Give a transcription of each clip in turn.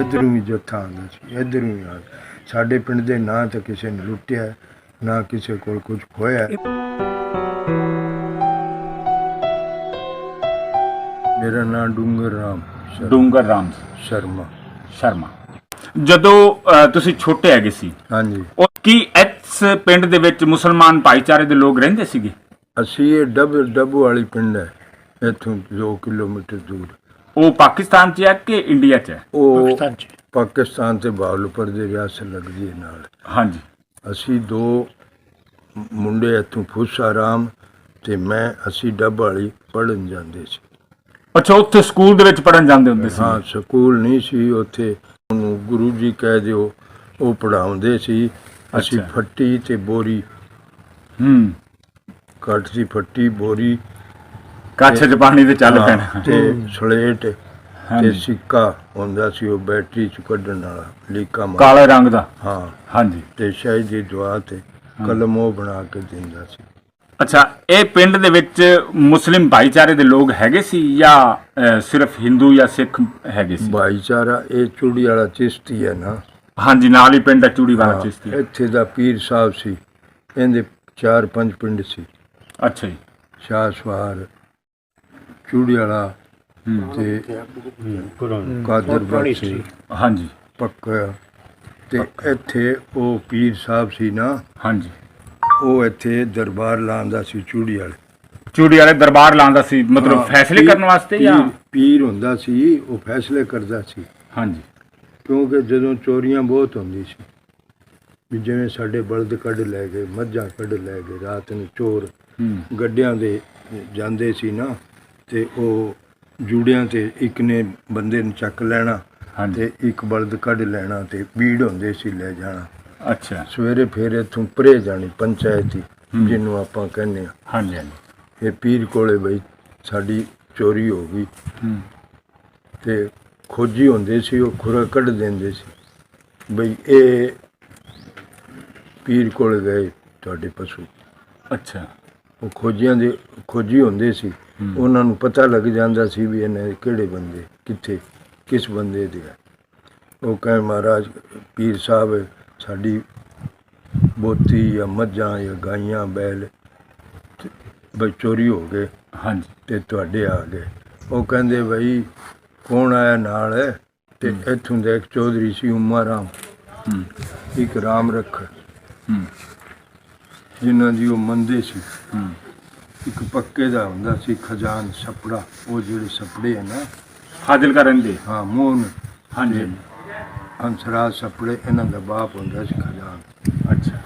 ਇਧਰੋਂ ਵੀ ਜੱਥਾ ਆਉਂਦਾ ਸੀ ਇਧਰੋਂ ਵੀ ਆ ਸਾਡੇ ਪਿੰਡ ਦੇ ਨਾਂ ਤਾਂ ਕਿਸੇ ਨੇ ਲੁੱਟਿਆ ਨਾ ਕਿਸੇ ਕੋਲ ਕੁਝ ਖੋਇਆ ਮੇਰਾ ਨਾਮ ਡੂੰਗਰ ਰਾਮ ਡੂੰਗਰ ਰਾਮ। ਸ਼ਰਮਾ। ਸ਼ਰਮਾ। ਜਦੋਂ ਤੁਸੀਂ ਛੋਟੇ ਹੈਗੇ ਸੀ ਹਾਂਜੀ। ਉਹ ਕੀ ਇਸ ਪਿੰਡ ਦੇ ਵਿੱਚ ਮੁਸਲਮਾਨ ਭਾਈਚਾਰੇ ਦੇ ਲੋਕ ਰਹਿੰਦੇ ਸੀਗੇ? ਅਸੀਂ ਇਹ ਡੱਬ ਡੱਬੂ ਵਾਲੀ ਪਿੰਡ ਹੈ ਇੱਥੋਂ 2 ਕਿਲੋਮੀਟਰ ਦੂਰ। ਉਹ ਪਾਕਿਸਤਾਨ 'ਚ ਹੈ ਕਿ ਇੰਡੀਆ 'ਚ ਹੈ? ਉਹ ਪਾਕਿਸਤਾਨ ਚ। ਪਾਕਿਸਤਾਨ ਤੇ ਬਾਵਲਪੁਰ ਦੇ ਰਿਆਸਤ ਲੱਗਦੀ ਹੈ ਨਾਲ। ਹਾਂਜੀ। ਅਸੀਂ ਦੋ ਮੁੰਡੇ ਇੱਥੋਂ ਫੁੱਸਾ ਰਾਮ ਤੇ ਮੈਂ ਅਸੀਂ ਡੱਬ ਵਾਲੀ ਪੜਨ ਜਾਂਦੇ ਸੀ। ਅੱਛਾ ਉੱਥੇ ਸਕੂਲ ਦੇ ਵਿੱਚ ਪੜਨ ਜਾਂਦੇ ਹੁੰਦੇ ਸੀ? ਹਾਂ ਸਕੂਲ ਨਹੀਂ ਸੀ ਉੱਥੇ ਉਹਨੂੰ ਗੁਰੂ ਜੀ ਕਹਿ ਦਿਓ ਉਹ ਪੜਾਉਂਦੇ ਸੀ। ਅਸੀਂ ਅੱਛਾ। ਫੱਟੀ ਤੇ ਬੋਰੀ ਹੂੰ। ਕੱਟ ਸੀ ਫੱਟੀ ਬੋਰੀ ਕੱਛ 'ਚ ਪਾਣੀ ਦੇ ਚੱਲ ਪੈਣਾ। ਤੇ ਸਲੇਟ ਤੇ ਸਿੱਕਾ ਹੁੰਦਾ ਸੀ ਉਹ ਬੈਟਰੀ ਚ ਕੱਢਣ ਵਾਲਾ ਲੀਕਾ ਮਾਰ। ਕਾਲੇ ਰੰਗ ਦਾ? ਹਾਂ। ਹਾਂਜੀ। ਤੇ ਸ਼ਾਇਦ ਦੀ ਦੁਆ ਤੇ ਕਲਮ ਉਹ ਬਣਾ ਕੇ ਦਿੰਦਾ ਸੀ। ਅੱਛਾ ਇਹ ਪਿੰਡ ਦੇ ਵਿੱਚ ਮੁਸਲਿਮ ਭਾਈਚਾਰੇ ਦੇ ਲੋਕ ਹੈਗੇ ਸੀ ਜਾਂ ਸਿਰਫ ਹਿੰਦੂ ਜਾਂ ਸਿੱਖ ਹੈਗੇ ਸੀ? ਭਾਈਚਾਰਾ ਇਹ ਚੂੜੀ ਵਾਲਾ ਚਿਸ਼ਤੀ ਹੈ ਨਾ। ਹਾਂਜੀ ਨਾਲ ਹੀ ਪਿੰਡ ਹੈ ਚੂੜੀ ਵਾਲਾ ਚਿਸ਼ਤੀ। ਇੱਥੇ ਦਾ ਪੀਰ ਸਾਹਿਬ ਸੀ। ਇਹਦੇ ਚਾਰ ਪੰਜ ਪਿੰਡ ਸੀ। ਅੱਛਾ ਜੀ। ਸ਼ਾਹ ਸਵਾਰ ਚੂੜੀ ਵਾਲਾ। ਤੇ ਕਾਦਰ ਬਖਸ਼ੀ ਹਾਂਜੀ। ਪੱਕਾ। ਤੇ ਇੱਥੇ ਉਹ ਪੀਰ ਸਾਹਿਬ ਸੀ ਨਾ ਹਾਂਜੀ। ਉਹ ਇੱਥੇ ਦਰਬਾਰ ਲਾਉਂਦਾ ਸੀ ਚੂੜੀ ਵਾਲੇ। ਚੂੜੀ ਵਾਲੇ ਦਰਬਾਰ ਲਾਉਂਦਾ ਸੀ ਮਤਲਬ ਫੈਸਲੇ ਕਰਨ ਵਾਸਤੇ ਜਾਂ? ਪੀਰ- ਹੁੰਦਾ ਸੀ ਉਹ ਫੈਸਲੇ ਕਰਦਾ ਸੀ। ਹਾਂਜੀ। ਕਿਉਂਕਿ ਜਦੋਂ ਚੋਰੀਆਂ ਬਹੁਤ ਹੁੰਦੀ ਸੀ ਵੀ ਜਿਵੇਂ ਸਾਡੇ ਬਲਦ ਕੱਢ ਲੈ ਗਏ ਮੱਝਾਂ ਕੱਢ ਲੈ ਗਏ ਰਾਤ ਨੂੰ ਚੋਰ ਗੱਡਿਆਂ ਦੇ ਜਾਂਦੇ ਸੀ ਨਾ ਤੇ ਉਹ ਜੂੜਿਆਂ ਤੇ ਇੱਕ ਨੇ ਬੰਦੇ ਨੂੰ ਚੱਕ ਲੈਣਾ ਤੇ ਇੱਕ ਬਲਦ ਕੱਢ ਲੈਣਾ ਤੇ ਬੀੜ ਹੁੰਦੇ ਸੀ ਲੈ ਜਾਣਾ। ਅੱਛਾ। ਸਵੇਰੇ ਫੇਰ ਇੱਥੋਂ ਪਰੇ ਜਾਣੀ ਪੰਚਾਇਤੀ ਜਿਹਨੂੰ ਆਪਾਂ ਕਹਿੰਦੇ ਆ ਹਾਂਜੀ ਹਾਂਜੀ। ਇਹ ਪੀਰ ਕੋਲੇ ਬਈ ਸਾਡੀ ਚੋਰੀ ਹੋ ਗਈ। ਤੇ ਖੋਜੀ ਹੁੰਦੇ ਸੀ ਉਹ ਖੁਰਾ ਕੱਢ ਦਿੰਦੇ ਸੀ। ਬਈ ਇਹ ਪੀਰ ਕੋਲ ਗਏ ਤੁਹਾਡੇ ਪਸ਼ੂ। ਅੱਛਾ। ਉਹ ਖੋਜੀਆਂ ਦੇ ਖੋਜੀ ਹੁੰਦੇ ਸੀ। ਉਹਨਾਂ ਨੂੰ ਪਤਾ ਲੱਗ ਜਾਂਦਾ ਸੀ ਵੀ ਇਹਨੇ ਕਿਹੜੇ ਬੰਦੇ ਕਿੱਥੇ ਕਿਸ ਬੰਦੇ ਦੇ ਆ। ਉਹ ਕਹੇ ਮਹਾਰਾਜ ਪੀਰ ਸਾਹਿਬ ਸਾਡੀ ਬੋਤੀ ਜਾਂ ਮੱਝਾਂ ਜਾਂ ਗਾਈਆਂ ਬੈਲ ਬਈ ਚੋਰੀ ਹੋ ਗਏ ਹਾਂਜੀ। ਤੇ ਤੁਹਾਡੇ ਆ ਗਏ। ਉਹ ਕਹਿੰਦੇ ਬਈ ਕੌਣ ਆਇਆ ਨਾਲ? ਤੇ ਇੱਥੋਂ ਦੇ ਇੱਕ ਚੌਧਰੀ ਸੀ ਉਮਾ ਰਾਮ। ਇੱਕ ਰਾਮ ਰੱਖ। ਜਿਨ੍ਹਾਂ ਦੀ ਉਹ ਮੰਦੇ ਸੀ। ਇੱਕ ਪੱਕੇ ਦਾ ਹੁੰਦਾ ਸੀ ਖਜ਼ਾਨ ਛਪੜਾ ਉਹ ਜਿਹੜੇ ਛਪੜੇ ਹੈ ਨਾ। ਹਾਜ਼ਰ ਕਰਨ ਦੇ ਹਾਂ ਮੋਹਨ ਹਾਂਜੀ। ਹੰਸਰਾ ਛਪੜੇ ਇਹਨਾਂ ਦਾ ਬਾਪ ਹੁੰਦਾ ਸੀ ਖਜ਼ਾਨ। ਅੱਛਾ।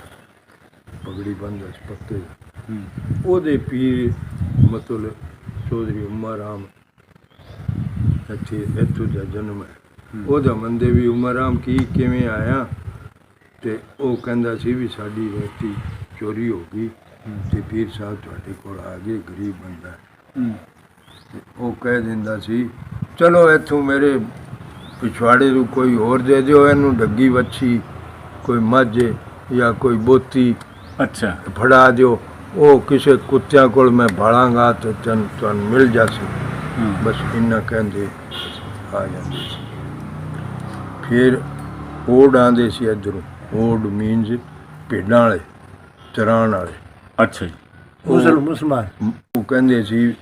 ਪਗੜੀ ਬੰਦਾ ਸੀ ਪੱਕੇ ਦਾ। ਹੂੰ। ਉਹਦੇ ਪੀਰ ਮਤਲਬ ਚੌਧਰੀ ਉਮਾ ਰਾਮ ਇੱਥੇ ਇੱਥੋਂ ਦਾ ਜਨਮ ਹੈ। ਉਹਦਾ ਮੰਦੇ ਵੀ ਉਮਾ ਰਾਮ ਕੀ ਕਿਵੇਂ ਆਇਆ? ਤੇ ਉਹ ਕਹਿੰਦਾ ਸੀ ਵੀ ਸਾਡੀ ਰੋਟੀ ਚੋਰੀ ਹੋ ਗਈ। ਤੇ ਪੀਰ ਸਾਹਿਬ ਤੁਹਾਡੇ ਕੋਲ ਆ ਗਏ ਗਰੀਬ ਬੰਦਾ। ਤੇ ਉਹ ਕਹਿ ਦਿੰਦਾ ਸੀ ਚਲੋ ਇੱਥੋਂ ਮੇਰੇ ਪਿਛਵਾੜੇ ਨੂੰ ਕੋਈ ਹੋਰ ਦੇ ਦਿਓ ਇਹਨੂੰ ਡੱਗੀ ਵੱਛੀ ਕੋਈ ਮੱਝ ਜਾਂ ਕੋਈ ਬੋਤੀ ਅੱਛਾ। ਫੜਾ ਦਿਓ। ਉਹ ਕਿਸੇ ਕੁੱਤਿਆਂ ਕੋਲ ਮੈਂ ਭਾਲਾਂਗਾ ਤੇ ਤਨ ਤੁਹਾਨੂੰ ਮਿਲ ਜਾਸੀ ਹੂੰ। ਬਸ ਇੰਨਾ ਕਹਿੰਦੇ ਆ ਜਾਂਦੇ ਸੀ। ਫਿਰ ਓਡ ਆਂਦੇ ਸੀ ਇੱਧਰੋਂ ਓਡ ਮੀਨਸ ਭੇਡਾਂ ਵਾਲੇ ਚਰਾਣ ਵਾਲੇ। ਅੱਛਾ ਜੀ। ਮੁਸਲਮਾਨ ਮੁਸਲਮਾਨ। ਉਹ ਕਹਿੰਦੇ ਸੀ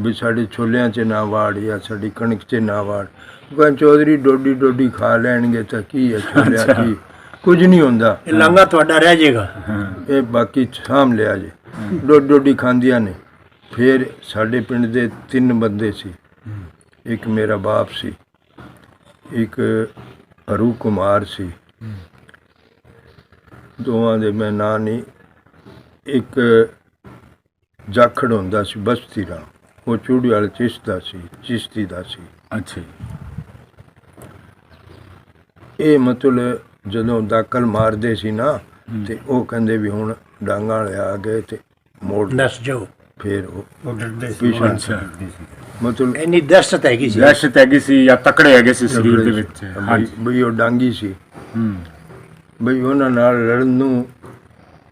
ਵੀ ਸਾਡੇ ਛੋਲਿਆਂ 'ਚ ਨਾ ਵਾੜ ਜਾਂ ਸਾਡੀ ਕਣਕ 'ਚ ਨਾ ਵਾੜ। ਉਹ ਕਹਿੰਦੇ ਚੌਧਰੀ ਡੋਡੀ ਡੋਡੀ ਖਾ ਲੈਣਗੇ ਤਾਂ ਕੀ ਹੈ ਛੋਲਿਆਂ ਅੱਛਾ। ਕੀ ਕੁਝ ਨਹੀਂ ਹੁੰਦਾ। ਇਹ ਲਾਂਗਾ ਤੁਹਾਡਾ ਰਹਿ ਜਾਏਗਾ। ਇਹ ਬਾਕੀ ਸਾਂਭ ਲਿਆ ਜੇ। ਡੋਡੀ ਡੋਡੀ ਖਾਂਦੀਆਂ ਨੇ। ਫਿਰ ਸਾਡੇ ਪਿੰਡ ਦੇ ਤਿੰਨ ਬੰਦੇ ਸੀ। ਇੱਕ ਮੇਰਾ ਬਾਪ ਸੀ। ਇੱਕ ਅਰੂ ਕੁਮਾਰ ਸੀ। ਦੋਵਾਂ ਦੇ ਮੈਂ ਨਾਂ ਨਹੀਂ ਇੱਕ ਜਾਖੜ ਹੁੰਦਾ ਸੀ ਬਸਤੀ ਦਾ। ਉਹ ਚੂੜੀ ਵਾਲੇ ਚਿਸ਼ਤ ਸੀ ਚਿਸ਼ਤੀ ਦਾ ਸੀ। ਅੱਛਾ ਇਹ ਮਤਲਬ ਜਦੋਂ ਦਾਖਲ ਮਾਰਦੇ ਸੀ ਨਾ ਤੇ ਉਹ ਕਹਿੰਦੇ ਵੀ ਹੁਣ ਡਾਂਗਾਂ ਵਾਲੇ ਆ ਗਏ ਤੇ ਮੋੜ ਨਸ ਜਾਓ। ਫਿਰ ਉਹ ਡਰਦੇ ਸੀ। ਮਤਲਬ ਇੰਨੀ ਦਹਿਸ਼ਤ ਹੈਗੀ ਸੀ। ਦਹਿਸ਼ਤ ਹੈਗੀ ਸੀ ਜਾਂ ਤਕੜੇ ਹੈਗੇ ਸੀ ਸਰੀਰ ਦੇ ਵਿੱਚ। ਬਈ ਹਾਂਜੀ। ਬਈ ਉਹ ਡਾਂਗੀ ਸੀ। ਹੂੰ। ਬਈ ਉਹਨਾਂ ਨਾਲ ਲੜਨ ਨੂੰ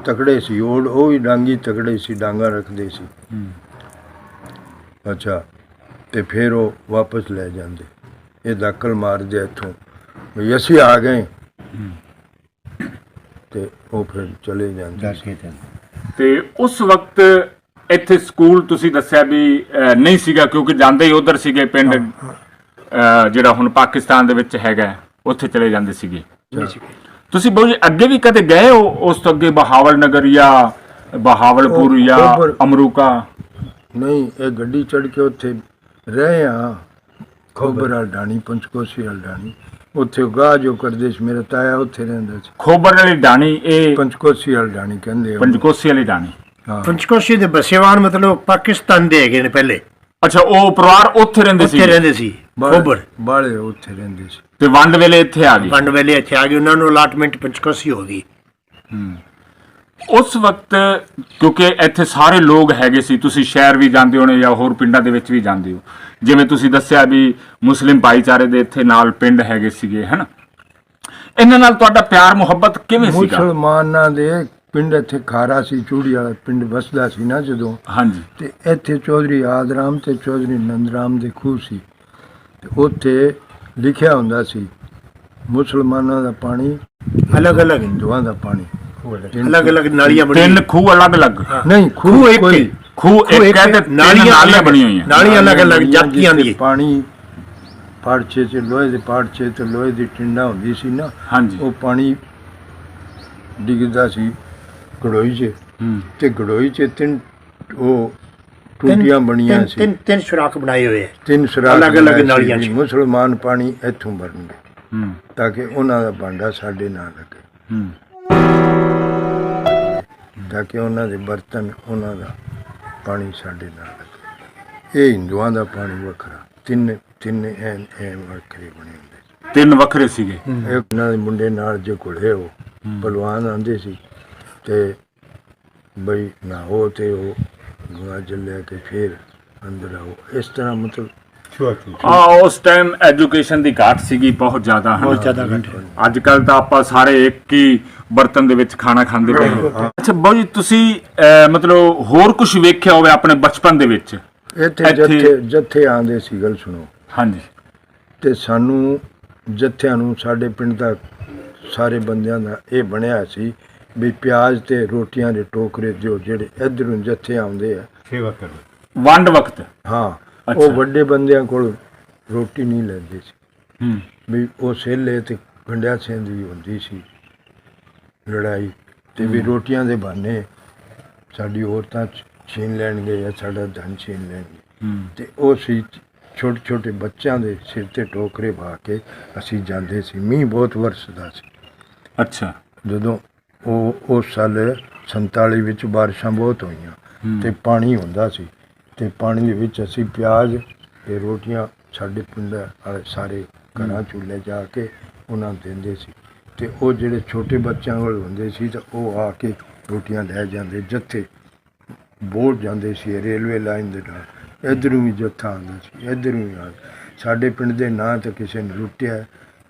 ਤਕੜੇ ਸੀ ਉਹ ਉਹ ਵੀ ਡਾਂਗੀ ਤਕੜੇ ਸੀ ਡਾਂਗਾ ਰੱਖਦੇ ਸੀ। ਅੱਛਾ ਤੇ ਫਿਰ ਉਹ ਵਾਪਸ ਲੈ ਜਾਂਦੇ। ਇਹ ਦਾਖਲ ਮਾਰਦੇ ਇੱਥੋਂ। ਵੀ ਅਸੀਂ ਆ ਗਏ। ਤੇ ਉਹ ਫਿਰ ਚਲੇ ਜਾਂਦੇ ਸੀ। ਤੇ। ਉਸ ਵਕਤ ਇੱਥੇ ਸਕੂਲ ਤੁਸੀਂ ਦੱਸਿਆ ਵੀ ਅਹ, ਨਹੀਂ ਸੀਗਾ ਕਿਉਂਕਿ ਜਾਂਦੇ ਹੀ ਉਧਰ ਸੀਗੇ ਪਿੰਡ ਅਹ, ਜਿਹੜਾ ਹੁਣ ਪਾਕਿਸਤਾਨ ਦੇ ਵਿੱਚ ਹੈਗਾ ਉੱਥੇ ਚਲੇ ਜਾਂਦੇ ਸੀਗੇ। ਤੁਸੀਂ ਬਹੁਤ ਅੱਗੇ ਵੀ ਕਦੇ ਗਏ ਹੋ ਉਸ ਤੋਂ ਅੱਗੇ ਬਹਾਵਲ ਨਗਰ ਜਾਂ ਬਹਾਵਲਪੁਰ ਉਹ ਜਾਂ ਅਮਰੂਕਾ? ਨਹੀਂ ਇਹ ਗੱਡੀ ਚੜ ਕੇ ਉੱਥੇ ਰਹੇ ਆ। ਖੋਬਰ ਵਾਲ ਡਾਣੀ ਪੰਚਕੋਸ਼ੀ ਵਾਲ ਡਾਣੀ ਉੱਥੇ ਗਾਹ ਜੋ ਕਰਦੇ ਸੀ ਮੇਰਾ ਤਾਇਆ ਉੱਥੇ ਰਹਿੰਦਾ ਸੀ। ਖੋਬਰ ਵਾਲੀ ਡਾਣੀ ਇਹ ਪੰਚਕੋਸ਼ੀ ਵਾਲ ਡਾਣੀ ਕਹਿੰਦੇ ਆ। ਪੰਜਕੋਸੀ ਵਾਲੀ ਡਾਣੀ। ਹਾਂ। ਪੰਚਕੋਸ਼ੀ ਦੇ ਬਸੇਵਾਨ ਮਤਲਬ ਪਾਕਿਸਤਾਨ ਦੇ ਹੈਗੇ ਨੇ ਪਹਿਲੇ। ਅੱਛਾ ਉਹ ਪਰਿਵਾਰ ਉੱਥੇ ਰਹਿੰਦੇ ਸੀ? ਉੱਥੇ ਰਹਿੰਦੇ ਸੀ ਖੋਬਰ। ਬਾਲੇ ਉੱਥੇ ਰਹਿੰਦੇ ਸੀ। ਤੇ ਵੰਡ ਵੇਲੇ ਇੱਥੇ ਆ ਗਏ ਵੰਡ ਵੇਲੇ ਇੱਥੇ ਆ ਗਏ ਉਹਨਾਂ ਨੂੰ ਅਲਾਟਮੈਂਟ ਪੰਚਕੋਸ਼ੀ ਹੋ ਗਈ। ਉਸ ਵਕਤ ਕਿਉਂਕਿ ਇੱਥੇ ਸਾਰੇ ਲੋਕ ਹੈਗੇ ਸੀ ਤੁਸੀਂ ਸ਼ਹਿਰ ਵੀ ਜਾਂਦੇ ਹੋਣੇ ਜਾਂ ਹੋਰ ਪਿੰਡਾਂ ਦੇ ਵਿੱਚ ਵੀ ਜਾਂਦੇ ਹੋ। ਜਿਵੇਂ ਤੁਸੀਂ ਦੱਸਿਆ ਵੀ ਮੁਸਲਿਮ ਭਾਈਚਾਰੇ ਦੇ ਇੱਥੇ ਨਾਲ ਪਿੰਡ ਹੈਗੇ ਸੀਗੇ ਹਨ? ਇਹਨਾਂ ਨਾਲ ਤੁਹਾਡਾ ਪਿਆਰ ਮੁਹੱਬਤ ਕਿਵੇਂ ਸੀਗਾ? ਮੁਸਲਮਾਨਾਂ ਦੇ ਪਿੰਡ ਇੱਥੇ ਖਾਰਾ ਸੀ ਚੂੜੀ ਵਾਲਾ ਪਿੰਡ ਵਸਦਾ ਸੀ ਨਾ ਜਦੋਂ। ਹਾਂਜੀ। ਤੇ ਇੱਥੇ ਚੌਧਰੀ ਆਦਰਾਮ ਤੇ ਚੌਧਰੀ ਨੰਦਰਾਮ ਦੇ ਖੂਹ ਸੀ। ਤੇ ਉੱਥੇ ਲਿਖਿਆ ਹੁੰਦਾ ਸੀ ਮੁਸਲਮਾਨਾਂ ਦਾ ਪਾਣੀ ਅਲੱਗ ਅਲੱਗ। ਹਿੰਦੂਆਂ ਦਾ ਪਾਣੀ। ਅਲੱਗ। ਅਲੱਗ ਨਾਲੀਆਂ ਬਣੀਆਂ। ਤਿੰਨ ਖੂਹ ਅਲੱਗ-ਅਲੱਗ ਨਹੀਂ ਖੂਹ ਇੱਕ ਹੀ। ਖੂਹ ਇੱਕ ਹੈ ਤੇ ਨਾਲੀਆਂ ਬਣੀਆਂ ਹੋਈਆਂ। ਨਾਲੀਆਂ ਅਲੱਗ ਅਲੱਗ ਨਾਲੀਆਂ ਜਾਤੀਆਂ ਦੀ ਪਾਣੀ ਪਾੜਛੇ ਚ ਲੋਹੇ ਦੇ ਪਾੜਛੇ ਤੇ ਲੋਹੇ ਦੀ ਟਿੰਡਾ ਹੁੰਦੀ ਸੀ ਨਾ। ਹਾਂਜੀ। ਉਹ ਪਾਣੀ ਡਿੱਗਦਾ ਸੀ ਗੜੋਈ 'ਚ। ਤੇ ਗੜੋਈ 'ਚ ਤਿੰਨ ਉਹ ਤਿੰਨ- ਟੂਟੀਆਂ ਬਣੀਆਂ ਤਿੰਨ- ਸੀ। ਤਿੰਨ ਤਿੰਨ ਸੁਰਾਖ ਬਣਾਏ ਹੋਏ ਹੈ ਤਿੰਨ ਸਰਾਖ ਅਲੱਗ-ਅਲੱਗ ਬਣਾਏ ਸੀ ਨਾਲੀਆਂ। ਮੁਸਲਮਾਨ ਪਾਣੀ ਇੱਥੋਂ ਭਰਨਗੇ ਹੂੰ। ਤਾਂ ਕਿ ਉਹਨਾਂ ਦਾ ਭਾਂਡਾ ਸਾਡੇ ਨਾਲ ਲੱਗੇ। ਹੂੰ। ਤਾਂ ਕਿ ਉਹਨਾਂ ਦੇ ਬਰਤਨ ਉਹਨਾਂ ਦਾ ਪਾਣੀ ਸਾਡੇ ਨਾਲ ਲੱਗੇ। ਇਹ ਹਿੰਦੂਆਂ ਦਾ ਪਾਣੀ ਵੱਖਰਾ। ਤਿੰਨ ਤਿੰਨ ਐ ਐ ਵੱਖਰੇ ਬਣੇ ਹੁੰਦੇ ਤਿੰਨ ਵੱਖਰੇ ਸੀਗੇ। ਇਹ ਉਹਨਾਂ ਦੇ ਮੁੰਡੇ ਨਾਲ ਜੇ ਘੁਲੇ ਉਹ ਪਹਿਲਵਾਨ ਆਂਦੇ ਸੀ ਤੇ ਬਈ ਨਾ ਹੋ ਤੇ ਉਹ ਗੁਆ ਲੈ ਕੇ ਫਿਰ ਅੰਦਰ ਆਓ। ਇਸ ਤਰ੍ਹਾਂ ਮਤਲਬ ਆ ਉਸ ਟਾਈਮ ਐਜੂਕੇਸ਼ਨ ਦੀ ਘਾਟ ਸੀਗੀ ਬਹੁਤ ਜ਼ਿਆਦਾ ਬਹੁਤ ਹਨ ਜ਼ਿਆਦਾ ਘੱਟ ਹੈ। ਅੱਜ ਕੱਲ ਤਾਂ ਆਪਾਂ ਸਾਰੇ ਇੱਕ ਹੀ ਬਰਤਨ ਦੇ ਵਿੱਚ ਖਾਣਾ ਖਾਂਦੇ ਪਏ ਹਾਂ। ਅੱਛਾ ਬਾਊ ਜੀ ਤੁਸੀਂ ਅਹ, ਮਤਲਬ ਹੋਰ ਕੁਝ ਵੇਖਿਆ ਹੋਵੇ ਆਪਣੇ ਬਚਪਨ ਦੇ ਵਿੱਚ? ਇੱਥੇ ਇੱਥੇ- ਜੱਥੇ ਜੱਥੇ ਆਂਦੇ ਸੀ ਗੱਲ ਸੁਣੋ। ਹਾਂਜੀ। ਤੇ ਸਾਨੂੰ ਜੱਥਿਆਂ ਨੂੰ ਸਾਡੇ ਪਿੰਡ ਦਾ ਸਾਰੇ ਬੰਦਿਆਂ ਦਾ ਇਹ ਬਣਿਆ ਸੀ ਵੀ ਪਿਆਜ਼ ਤੇ ਰੋਟੀਆਂ ਦੇ ਟੋਕਰੇ ਦਿਓ ਜਿਹੜੇ ਇਧਰੋਂ ਜੱਥੇ ਆਉਂਦੇ ਆ। ਵੰਡ ਵਕਤ। ਹਾਂ। ਉਹ ਵੱਡੇ ਬੰਦਿਆਂ ਕੋਲ ਰੋਟੀ ਨਹੀਂ ਲੈਂਦੇ ਸੀ। ਹੂੰ। ਵੀ ਉਹ ਸੇਲੇ ਤੇ ਗੰਡਿਆ ਦੀ ਹੁੰਦੀ ਸੀ ਲੜਾਈ ਤੇ ਵੀ ਰੋਟੀਆਂ ਦੇ ਬਹਾਨੇ ਸਾਡੀ ਔਰਤਾਂ ਛੀਨ ਲੈਣਗੇ ਜਾਂ ਸਾਡਾ ਧਨ ਛੀਨ ਲੈਣਗੇ। ਹੂੰ। ਤੇ ਉਹ ਸੀ ਛੋਟੇ ਛੋਟੇ ਬੱਚਿਆਂ ਦੇ ਸਿਰ ਤੇ ਟੋਕਰੇ ਪਾ ਕੇ ਅਸੀਂ ਜਾਂਦੇ ਸੀ। ਮੀਂਹ ਬਹੁਤ ਵਰਸਦਾ ਸੀ। ਅੱਛਾ। ਜਦੋਂ ਉਹ ਉਸ ਸਾਲ 47 ਵਿੱਚ ਬਾਰਿਸ਼ਾਂ ਬਹੁਤ ਹੋਈਆਂ ਤੇ ਪਾਣੀ ਹੁੰਦਾ ਸੀ ਤੇ ਪਾਣੀ ਦੇ ਵਿੱਚ ਅਸੀਂ ਪਿਆਜ਼ ਤੇ ਰੋਟੀਆਂ ਸਾਡੇ ਪਿੰਡ ਵਾਲੇ ਸਾਰੇ ਘਰਾਂ ਚੁੱਲ੍ਹੇ ਜਾ ਕੇ ਉਹਨਾਂ ਨੂੰ ਦਿੰਦੇ ਸੀ ਤੇ ਉਹ ਜਿਹੜੇ ਛੋਟੇ ਬੱਚਿਆਂ ਕੋਲ ਹੁੰਦੇ ਸੀ ਤਾਂ ਉਹ ਆ ਕੇ ਰੋਟੀਆਂ ਲੈ ਜਾਂਦੇ ਜੱਥੇ ਬੋਟ ਜਾਂਦੇ ਸੀ ਰੇਲਵੇ ਲਾਈਨ ਦੇ ਨਾਲ। ਇਧਰੋਂ ਵੀ ਜੱਥਾ ਆਉਂਦਾ ਸੀ ਇਧਰੋਂ ਵੀ ਆ ਸਾਡੇ ਪਿੰਡ ਦੇ ਨਾਂ ਤਾਂ ਕਿਸੇ ਨੇ ਲੁੱਟਿਆ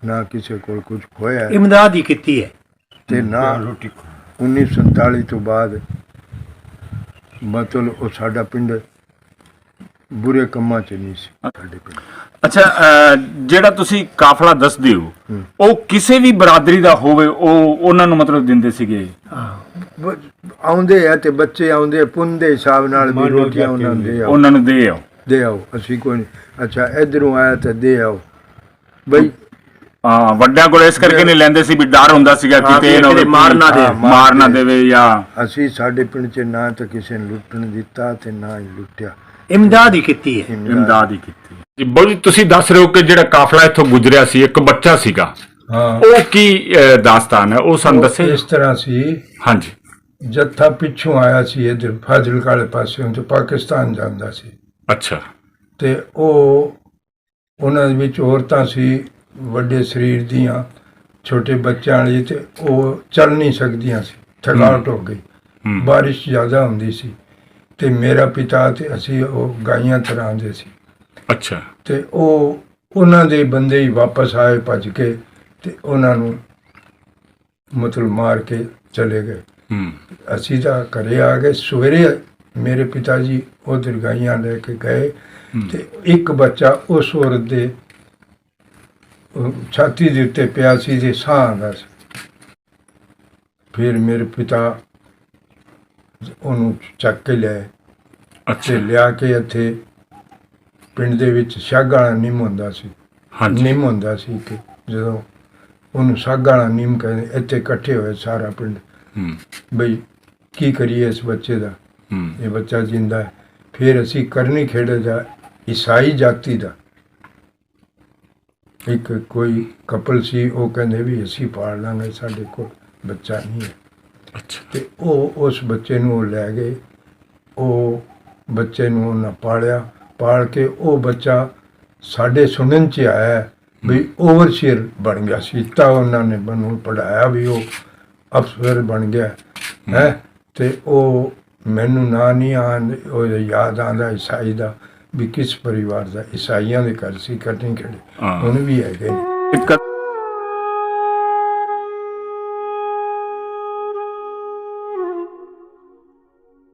ਨਾ ਕਿਸੇ ਕੋਲ ਕੁਝ ਖੋਇਆ ਇਮਦਾਦ ਹੀ ਕੀਤੀ ਹੈ। ਤੇ ਨਾ 1947 ਤੋਂ ਬਾਅਦ ਮਤਲਬ ਉਹ ਸਾਡਾ ਪਿੰਡ ਬੁਰੇ ਕੰਮਾਂ ਚ ਨਹੀਂ ਸੀ ਸਾਡੇ ਪਿੰਡ। ਅੱਛਾ ਜਿਹੜਾ ਤੁਸੀਂ ਕਾਫਲਾ ਦੱਸਦੇ ਹੋ ਉਹ ਕਿਸੇ ਵੀ ਬਰਾਦਰੀ ਦਾ ਹੋਵੇ ਉਹ ਉਹਨਾਂ ਨੂੰ ਮਤਲਬ ਦਿੰਦੇ ਸੀਗੇ? ਆਉਂਦੇ ਆ ਤੇ ਬੱਚੇ ਆਉਂਦੇ ਪੁੰਨ ਦੇ ਹਿਸਾਬ ਨਾਲ ਵੀ ਰੋਟੀਆਂ ਉਹਨਾਂ ਨੂੰ ਦੇ ਆਓ। ਉਹਨਾਂ ਨੂੰ ਦੇ ਆਓ? ਦੇ ਆਓ ਅਸੀਂ ਕੋਈ ਅੱਛਾ ਇਧਰੋਂ ਆਇਆ ਤੇ ਦੇ ਆਓ। ਬਈ ਹਾਂ ਵੱਡਿਆਂ ਕੋਲ ਇਸ ਕਰਕੇ ਨਹੀਂ ਲੈਂਦੇ ਸੀ ਵੀ ਡਰ ਹੁੰਦਾ ਸੀਗਾ ਹਾਂ, ਕਿਤੇ ਇਹ ਨਾ ਕਿਤੇ ਮਾਰ ਨਾ ਦੇ। ਮਾਰ ਨਾ ਦੇਵੇ ਜਾਂ ਅਸੀਂ ਸਾਡੇ ਪਿੰਡ ਚ ਨਾ ਤਾਂ ਕਿਸੇ ਨੇ ਲੁੱਟਣ ਦਿੱਤਾ ਤੇ ਨਾ ਹੀ ਲੁੱਟਿਆ। ਇਮਦਾਦ ਹੀ ਕੀਤੀ ਹੈ। ਇਮਦਾਦ। ਹੀ ਕੀਤੀ ਜੀ ਬੋਲੀ ਤੁਸੀਂ ਦੱਸ ਰਹੇ ਹੋ ਕਿ ਜਿਹੜਾ ਕਾਫਲਾ ਇੱਥੋਂ ਗੁਜ਼ਰਿਆ ਸੀ ਇੱਕ ਬੱਚਾ ਸੀਗਾ। ਹਾਂ। ਉਹ ਕੀ ਅਹ, ਦਾਸਤਾਨ ਹੈ? ਉਹ ਸਾਨੂੰ ਦੱਸੇ। ਇਸ ਤਰ੍ਹਾਂ ਸੀ। ਹਾਂਜੀ। ਜੱਥਾ ਪਿੱਛੋਂ ਆਇਆ ਸੀ ਇਧਰ ਫਾਜ਼ਿਲਕਾ ਵਾਲੇ ਪਾਸਿਓਂ ਤੇ ਪਾਕਿਸਤਾਨ ਜਾਂਦਾ ਸੀ। ਅੱਛਾ। ਤੇ ਉਹ ਉਹਨਾਂ ਦੇ ਵਿੱਚ ਔਰਤਾਂ ਸੀ। ਵੱਡੇ ਸਰੀਰ ਦੀਆਂ ਛੋਟੇ ਬੱਚਿਆਂ ਵਾਲੀ ਤੇ ਉਹ ਚੱਲ ਨਹੀਂ ਸਕਦੀਆਂ ਸੀ ਥਕਾਵਟ ਹੋ। ਗਈ। ਬਾਰਿਸ਼ ਜ਼ਿਆਦਾ ਹੁੰਦੀ ਸੀ ਤੇ ਮੇਰਾ ਪਿਤਾ ਤੇ ਅਸੀਂ ਉਹ ਗਾਈਆਂ ਚਰਾਉਂਦੇ ਸੀ। ਅੱਛਾ। ਤੇ ਉਹ ਉਹਨਾਂ ਦੇ ਬੰਦੇ ਹੀ ਵਾਪਸ ਆਏ ਭੱਜ ਕੇ ਤੇ ਉਹਨਾਂ ਨੂੰ ਮਤਲਬ ਮਾਰ ਕੇ ਚਲੇ ਗਏ। ਅਸੀਂ ਤਾਂ ਘਰੇ ਆ ਗਏ ਸਵੇਰੇ ਮੇਰੇ ਪਿਤਾ ਜੀ ਉਧਰ ਗਾਈਆਂ ਲੈ ਕੇ ਗਏ ਤੇ ਇੱਕ ਬੱਚਾ ਉਸ ਔਰਤ ਦੇ ਉਹ ਛਾਤੀ ਦੇ ਉੱਤੇ ਪਿਆ ਸੀ ਤੇ ਸਾਹ ਆਉਂਦਾ ਸੀ। ਫਿਰ ਮੇਰੇ ਪਿਤਾ ਉਹਨੂੰ ਚੱਕ ਕੇ ਤੇ ਅੱਛਾ। ਲਿਆ ਕੇ ਇੱਥੇ ਪਿੰਡ ਦੇ ਵਿੱਚ ਸ਼ਾਗ ਵਾਲਾ ਨਿੰਮ ਹੁੰਦਾ ਸੀ। ਹਾਂਜੀ। ਨਿੰਮ ਹੁੰਦਾ ਸੀ ਕਿ ਜਦੋਂ ਉਹਨੂੰ ਸਾਗ ਵਾਲਾ ਨਿੰਮ ਕਹਿੰਦੇ ਇੱਥੇ ਇਕੱਠੇ ਹੋਏ ਸਾਰਾ ਪਿੰਡ। ਹੂੰ। ਬਈ ਕੀ ਕਰੀਏ ਇਸ ਬੱਚੇ ਦਾ? ਇਹ ਬੱਚਾ ਜਿੰਦਾ ਹੈ। ਫਿਰ ਅਸੀਂ ਕਰਨੀ ਖੇੜੇ ਦਾ ਈਸਾਈ ਜਾਤੀ ਦਾ। ਇੱਕ ਕੋਈ ਕਪਲ ਸੀ ਉਹ ਕਹਿੰਦੇ ਵੀ ਅਸੀਂ ਪਾਲ ਲਾਂਗੇ ਸਾਡੇ ਕੋਲ ਬੱਚਾ ਨਹੀਂ ਹੈ। ਅੱਛਾ। ਤੇ ਉਹ ਉਸ ਬੱਚੇ ਨੂੰ ਉਹ ਲੈ ਗਏ ਉਹ ਬੱਚੇ ਨੂੰ ਉਹਨਾਂ ਪਾਲਿਆ। ਪਾਲ ਕੇ ਉਹ ਬੱਚਾ ਸਾਡੇ ਸੁਣਨ ਚ ਆਇਆ ਵੀ ਓਵਰਸੀਅਰ ਬਣ ਗਿਆ ਸੀ ਤਾਂ ਉਹਨਾਂ ਨੇ ਮੈਨੂੰ ਪੜਾਇਆ ਵੀ ਉਹ ਅਫਸਰ ਬਣ ਗਿਆ ਹੈ। ਤੇ ਉਹ ਮੈਨੂੰ ਨਾਂ ਨਹੀਂ ਆਂਦ ਉਹ ਯਾਦ ਆਂਦਾ ਈਸਾਈ ਦਾ ਵੀ ਕਿਸ ਪਰਿਵਾਰ ਦਾ ਈਸਾਈਆਂ ਦੇ ਘਰ ਸੀ ਕਟਿੰਗ ਖੜੇ ਹਾਂ। ਹੁਣ ਵੀ ਹੈਗੇ ਇੱਕ